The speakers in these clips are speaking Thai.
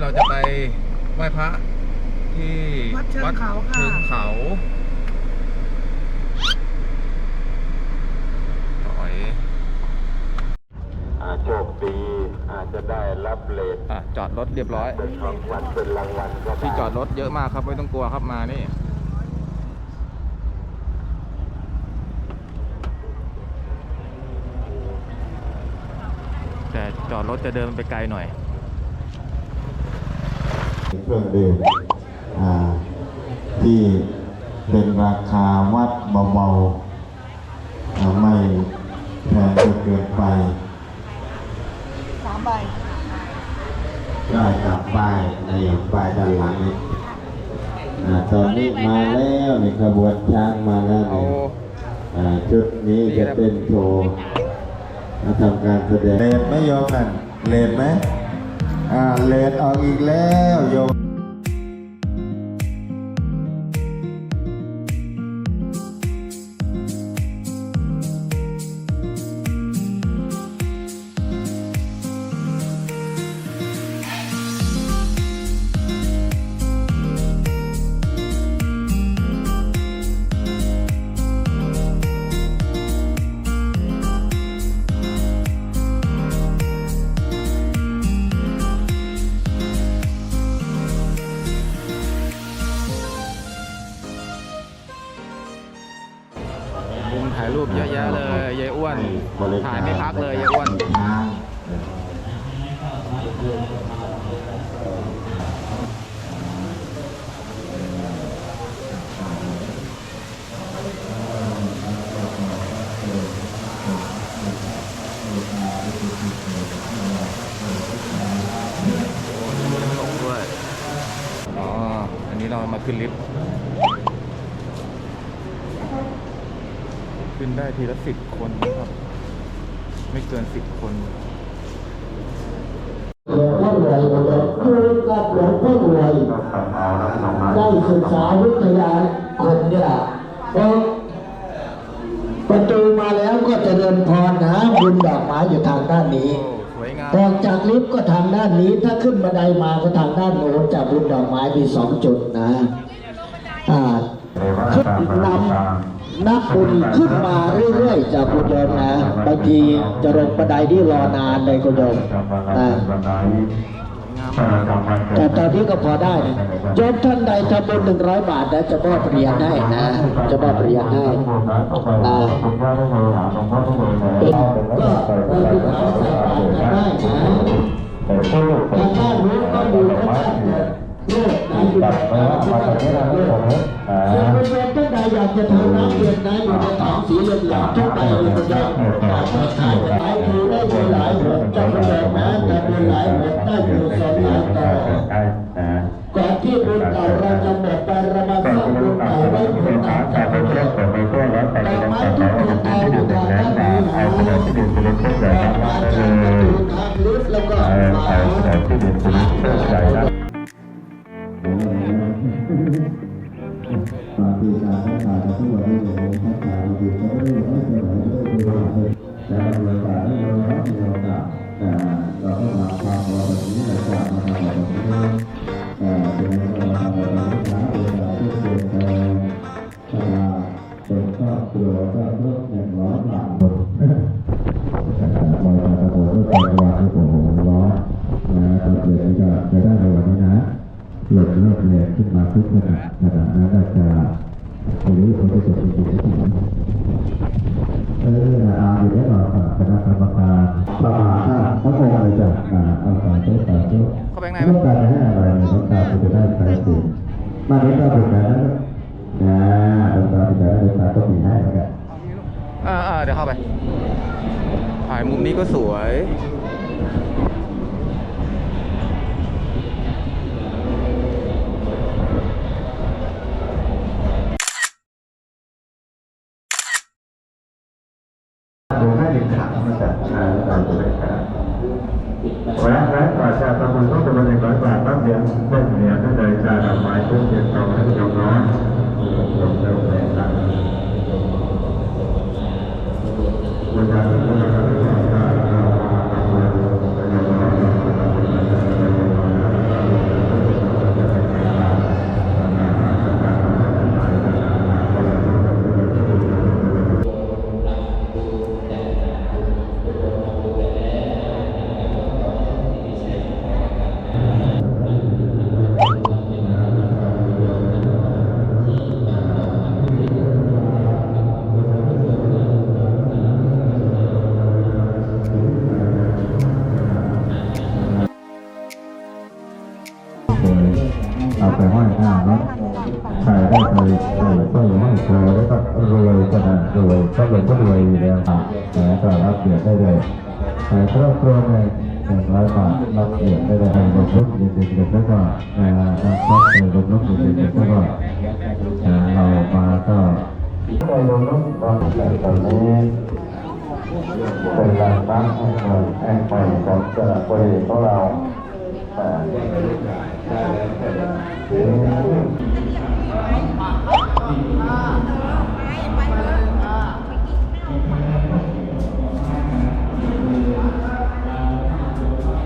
เราจะไปไหว้พระที่วัดเชิงเขาค่ะ เชิงเขาต่อยอาโชคดีอาจจะได้รับเลทอะจอดรถเรียบร้อย เป็นของขวัญเป็นรางวัลก็ได้ที่จอดรถเยอะมากครับ ไม่ต้องกลัวครับมานี่ แต่จอดรถจะเดินไปไกลหน่อย เครื่องดื่มอ่าที่เป็นราคาวัดเบาๆอ่าไม่แพงจนเกินไปสามใบได้กับป้ายในป้ายด้านหลังนี้อ่าตอนนี้มาแล้วในขบวนช้างมาแล้วเอานี่อ่าชุดนี้จะเต้นโชว์มาทำการแสดงเลดไหม่ยอมนั่นเลดไหม อ่าเลดออกอีกแล้วโยมายรูปเยอะแยะเลยยายอ้วนถ่ายไม่พักเลยยายอ้วนลงด้วยอ๋ออันนี้เรามาขึ้นลิฟต์ ขึ้ นได้ทีละสิบคนนะครับ ไม่เกินสิบคนหลวงพ่อรวยคือกับหลวงพ่อรวยได้ศึกษาวิทยาคมเนี่ยพอประตูมาแล้วก็จะเดินพรนะบุญดอกไม้อยู่ทางด้านนี้โอ้สวยงามออกจากลิฟต์ก็ทางด้านนี้ ถ้าขึ้นบันไดมาก็ทางด้านโน้นจากบุญดอกไม้มีสองจุดนะอ่าขึ้นนำ นักบุญขึ้นมาเรื่อยๆจากคุณโยมนะบางทีจะลงบันไดที่รอนานเลยคุณโยมนะแต่ตอนนี้ก็พอได้นะโยมท่านใดทำบุญหนึ่งร้อยบาทนะจะมอบเหรียญให้นะจะมอบเหรียญให้นะเป็นก็ไปดูเขาใส่บาตรกันได้นะทางด้านนู้นก็ดูพระ จันทร์โลกนะอยู่แบบนี้ส่วนคุณโยมท่านใดอยากจะทำน้ำเย็นนะอยู่ในถังสีเหลืองๆทุกใบเลยคุณโยมหามาขายหลายทีได้บุญหลายหนเจ้าคุณโยมนะแต่บุญหลายหนได้อยู่สองหลายต่อก่อนที่บุญเก่าเราจะหมดไปเรามาสร้างบุญใหม่ไว้บุญต่างจากบุญเก่าดอกไม้ทุกดวงดาวอยู่ทางด้านนี้หาดอกไม้ทุกดวงดาวอยู่ทางลึกแล้วก็มาหาปาฏิการทักษะทุกวันนี้ทักษะอยู่ก็ไม่ได้ไม่ได้ไม่ได้ไม่ได้แต่บรรยากาศที่เรารับโอกาสแต่เราต้องมาฟังเราแบบนี้ กขณะขณะนั้นก็จะคนนี้คนที่จะเป็นผู้ที่เอออาอยู่ได้หรอคณะกรรมการประมาณห้าพระองค์เลยจ้ะอ่าเอาสายเจ้าสายเจ้าเข้าไปข้างในไหมต้องการให้อะไรต้องการจะได้ใช้สิมาเนี้ก็เป็นการนั้นนะต้องการจะได้ใช้ก็มีให้แล้วกันอ่าเดี๋ยวเข้าไปถ่ายมุมนี้ก็สวย ดูให้ดึงขามาจากชายแล้วเราจะได้ขาแวะแวะกว่าชาตะบุญต้องเป็นหนึ่งร้อยบาทตั้งเดียวได้เหรียญได้เลยชาดำไม้ทุกเทียนทองให้ยมน้อยยมเร็วแรงต่างบูชาพระพุทธเจ้า ก็เลยก็รวยอยู่แล้วอะแต่ก็รับเบียดได้เลยแต่ครอบครัวเนี่ยหนึ่งร้อยบาทรับเบียดได้เลยให้ลงทุนเด็กๆแล้วก็อ่าทำครอบครัวลงทุนเด็กๆแล้วก็เรามาก็ได้ลงทุนตอนแต่ตอนนี้เป็นการตั้งแห่งใหม่แห่งใหม่ของสระบุรีของเราอ่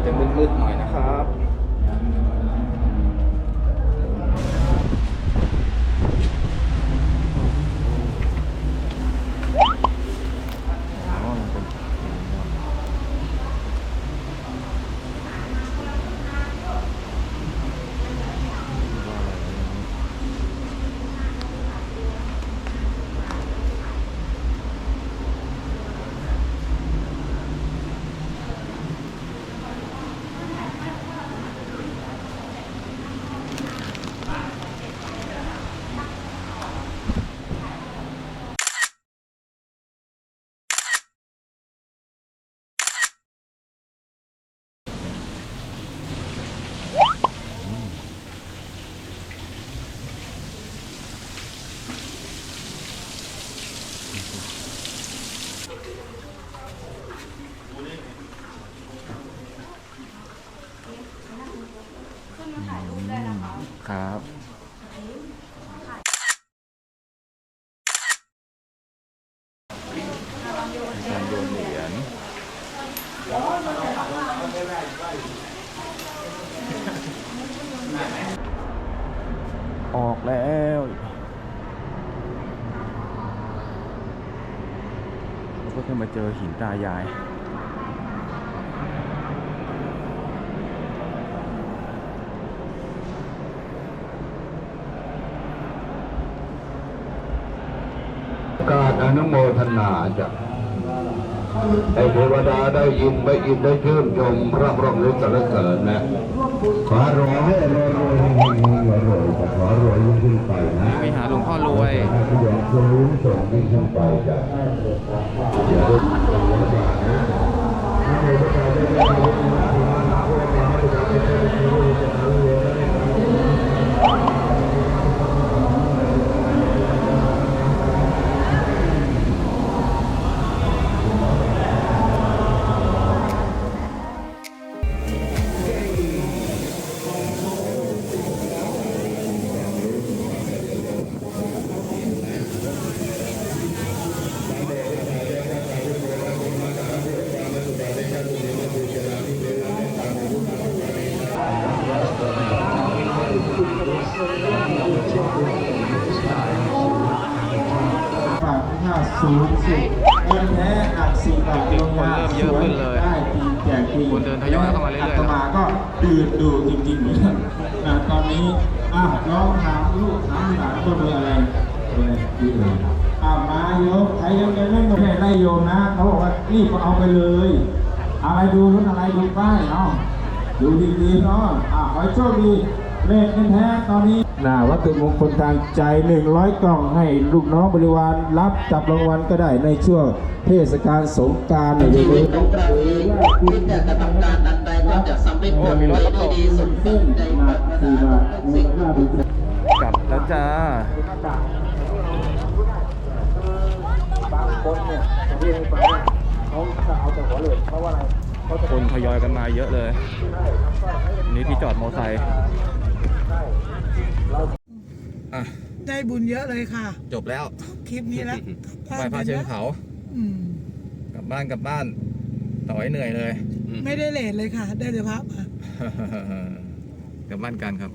จะมืดๆหน่อยนะครับ ครับการโยนเหรียญ ออกแล้วเราก็จะมาเจอหินตายายการอนุโมทนาจะให้เทวดาได้ยินได้ยินได้ชื่นชมพระบรมฤทธิ์สรรเสริญนะขอรอให้รวย รวยรวยรวยรวยแต่ขอรวยยิ่งขึ้นไปนะไปหาหลวงพ่อรวยให้ทุกอย่างสูงส่งยิ่งขึ้นไปจ้ะ บาทห้าศูนย์สิบเงินแท้หนักสี่บาทลงมาคนเริ่มเยอะขึ้นเลยได้ปีแจกปีคนเดินทยอยเข้ามาเรื่อยๆอาตมาก็ตื่นดูจริงๆเหมือนกันนะตอนนี้อ้าวน้องถามลูกถามหลานก็เบอร์อะไรเบอร์อะไรดีเลยอ้าวมาโยมใครยังยังไม่หมดไล่โยมนะเขาบอกว่ารีบเอาไปเลย อะไรดูรุ่นอะไรดูป้ายเนาะดูดีๆเนาะอ่าขอให้โชคดี เลขเงินแท้ตอนนี้นาวัตถุมงคลทางใจ 100 กล่องให้ลูกน้องบริวารรับจับรางวัลก็ได้ในช่วงเทศกาลสงกรารในชีเดืวิอตนของเราเองที่จะกระทำการอันใดก็จะสำเร็จผลไปด้วยดีสมเส้บูนรณ์ใจหปนัรากรถสี่นาบาททุกมูสิ่งลค่าดูกลับแล้วจ้าบางคนเนี่ยที่ให้ไปเขาจะเอาแต่หัวเหลืองเพราะว่าอะไรเขาจะคนทยอยกันมาเยอะเลยอันนี่ที่จอดมอไซค์ อะได้บุญเยอะเลยค่ะ จบแล้วคลิปนี้แล้วไหว้พระเชิญเขาอืมกลับบ้านกลับบ้านต่อให้เหนื่อยเลย ไม่ได้เลทเลยค่ะ ได้แต่พระมากลับบ้านกันครับ